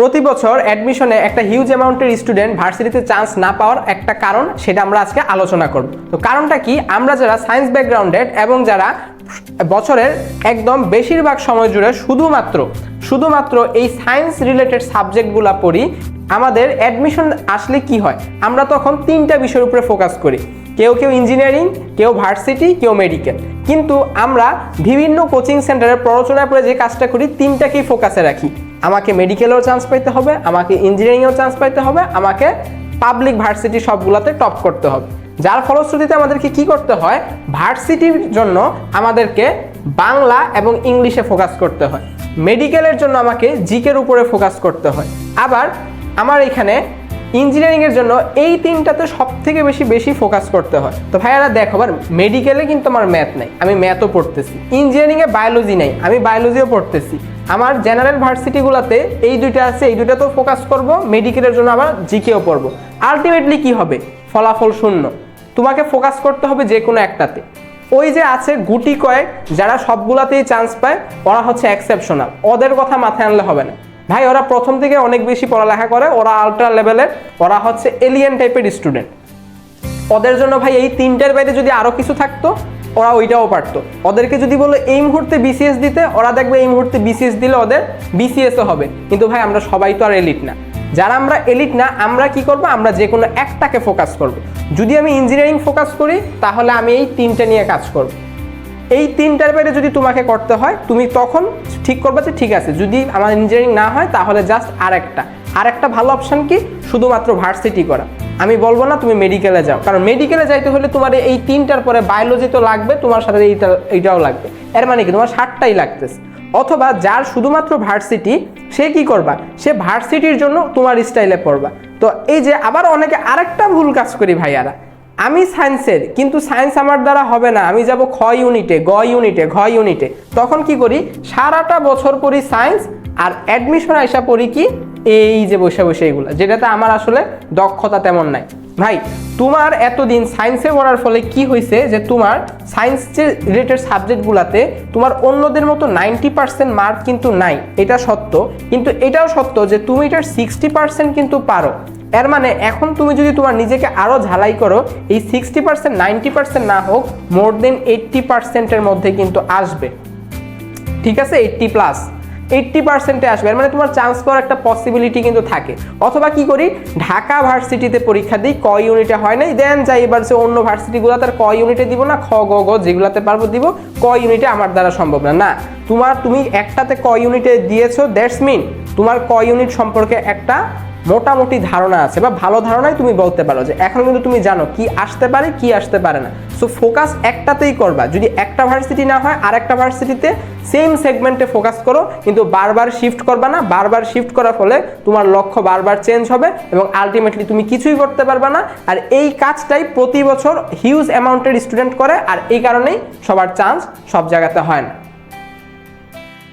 প্রতি বছর অ্যাডমিশনে একটা হিউজ অ্যামাউন্টের স্টুডেন্ট ভার্সিটিতে চান্স না পাওয়ার একটা কারণ সেটা আমরা আজকে আলোচনা করব। তো কারণটা কি? আমরা যারা সায়েন্স ব্যাকগ্রাউন্ডেড এবং যারা বছরের একদম বেশিরভাগ সময় জুড়ে শুধুমাত্র শুধুমাত্র এই সায়েন্স রিলেটেড সাবজেক্টগুলো পড়ি, আমাদের অ্যাডমিশন আসলে কি হয়? আমরা তখন তিনটা বিষয়ের উপরে ফোকাস করি। কেউ কেউ ইঞ্জিনিয়ারিং কেউ ভার্সিটি কেউ মেডিকেল কিন্তু আমরা বিভিন্ন কোচিং সেন্টারের প্ররোচনা করে যে কাজটা করি, তিনটাকেই ফোকাসে রাখি। আমাকে মেডিকেলেও চান্স পাইতে হবে, আমাকে ইঞ্জিনিয়ারিংয়েও চান্স পাইতে হবে, আমাকে পাবলিক ভার্সিটি সবগুলোতে টপ করতে হবে। যার ফলশ্রুতিতে আমাদেরকে কি করতে হয়? ভার্সিটির জন্য আমাদেরকে বাংলা এবং ইংলিশে ফোকাস করতে হয়। মেডিকেলের জন্য আমাকে জিকের উপরে ফোকাস করতে হয়। আবার আমার এখানে ইঞ্জিনিয়ারিং এর জন্য এই তিনটাতে সব থেকে বেশি বেশি ফোকাস করতে হয়। তো ভাইয়ারা দেখো, আবার মেডিকেলে কিন্তু আমার ম্যাথ নাই, আমি ম্যাথও পড়তেছি। ইঞ্জিনিয়ারিং এ বায়োলজি নাই, আমি বায়োলজিও পড়তেছি। আমার জেনারেল ভার্সিটিগুলোতে এই দুইটা আছে, এই দুইটাতেও ফোকাস করব মেডিকেলের জন্য আবার জিকেও পড়ব। আলটিমেটলি কি হবে? ফলাফল শূন্য। তোমাকে ফোকাস করতে হবে যে কোনো একটাতে। ওই যে আছে গুটি কয়েক, যারা সবগুলাতেই চান্স পায়, ওরা হচ্ছে এক্সেপশনাল ওদের কথা মাথায় আনলে হবে না। ভাই, ওরা প্রথম থেকে অনেক বেশি পড়ালেখা করে। ওরা আলট্রা লেভেলের ওরা হচ্ছে এলিয়েন টাইপের স্টুডেন্ট ওদের জন্য ভাই, এই তিনটার বাইরে যদি আরও কিছু থাকতো, ওরা ওইটাও পারতো। ওদেরকে যদি বলো এই মুহূর্তে বিসিএস দিতে, ওরা দেখবে এই মুহূর্তে বিসিএস দিলে ওদের বিসিএসও হবে। কিন্তু ভাই, আমরা সবাই তো আর এলিট না। যারা আমরা এলিট না, আমরা কি করব? আমরা যে কোনো একটাকে ফোকাস করব। যদি আমি ইঞ্জিনিয়ারিং ফোকাস করি, তাহলে আমি এই তিনটে নিয়ে কাজ করব। এই তিনটার বাইরে যদি তোমাকে করতে হয়, তুমি তখন ঠিক করবে যে ঠিক আছে, যদি আমার ইঞ্জিনিয়ারিং না হয়, তাহলে জাস্ট আরেকটা। আরেকটা ভালো অপশন কি? শুধুমাত্র ভার্সিটি করা। আমি বলব না তুমি মেডিকেলে যাও। কারণ মেডিকেলে যাইতে হলে তোমার এই তিনটার পরে বায়োলজি তো লাগবে, তোমার সাথে এইটা, এইটাও লাগবে। এর মানে কি? তোমার ষাটটাই লাগতেছে। অথবা যার শুধুমাত্র ভার্সিটি সে কি করবা? সে ভার্সিটির জন্য তোমার স্টাইলে পড়বা। তো এই যে আবার অনেকে আরেকটা ভুল কাজ করি ভাইয়ারা। আমি সায়েন্সের কিন্তু সায়েন্স আমার দ্বারা হবে না। আমি যাব খ ইউনিটে গ ইউনিটে ঘ ইউনিটে তখন কি করি? সারাটা বছর পড়ি সায়েন্স আর অ্যাডমিশন আইসা পড়ি কি? এই যে বসে বসে এইগুলো যেটাতে আমার আসলে দক্ষতা তেমন নাই। ভাই, তোমার এতদিন সায়েন্সে পড়ার ফলে কি হয়েছে যে তোমার সায়েন্স যে রিলেটেড সাবজেক্টগুলোতে তোমার অন্যদের মতো নাইনটি পার্সেন্ট মার্ক কিন্তু নাই। এটা সত্য, কিন্তু এটাও সত্য যে তুমি এটার সিক্সটি পার্সেন্ট কিন্তু পারো। এর মানে এখন তুমি যদি তোমার নিজেকে আরও ঝালাই করো, এই সিক্সটি পার্সেন্ট নাইনটি পার্সেন্ট না হোক মোর দেন এইট্টি পার্সেন্টের মধ্যে কিন্তু আসবে। ঠিক আছে? এইট্টি প্লাস এইট্টি পার্সেন্টে আসবে। এর মানে তোমার চান্স পাওয়ার একটা পসিবিলিটি কিন্তু থাকে। অথবা কি করি? ঢাকা ভার্সিটিতে পরীক্ষা দিই, ক ইউনিটে হয় নাই দেন যাই, এবার সে অন্য ভার্সিটিগুলো তার ক ইউনিটে দিব না, খ, গ গ যেগুলোতে পারব দিব, ক ইউনিটে আমার দ্বারা সম্ভব না। না, তোমার তুমি একটাতে ক ইউনিটে দিয়েছ দ্যাটস মিন তোমার ক ইউনিট সম্পর্কে একটা মোটামুটি ধারণা আছে বা ভালো ধারণাই তুমি বলতে পারো যে এখন কিন্তু তুমি জানো কি আসতে পারে, কি আসতে পারে না। সো ফোকাস একটাতেই করবা। যদি একটা ভার্সিটি না হয় আর একটা ভার্সিটিতে সেম সেগমেন্টে ফোকাস করো, কিন্তু বারবার শিফট করবা না। বারবার শিফট করার ফলে তোমার লক্ষ্য বারবার চেঞ্জ হবে এবং আলটিমেটলি তুমি কিছুই করতে পারবে না। আর এই কাজটাই প্রতি বছর হিউজ অ্যামাউন্টের স্টুডেন্ট করে, আর এই কারণেই সবার চান্স সব জায়গাতে হয় না।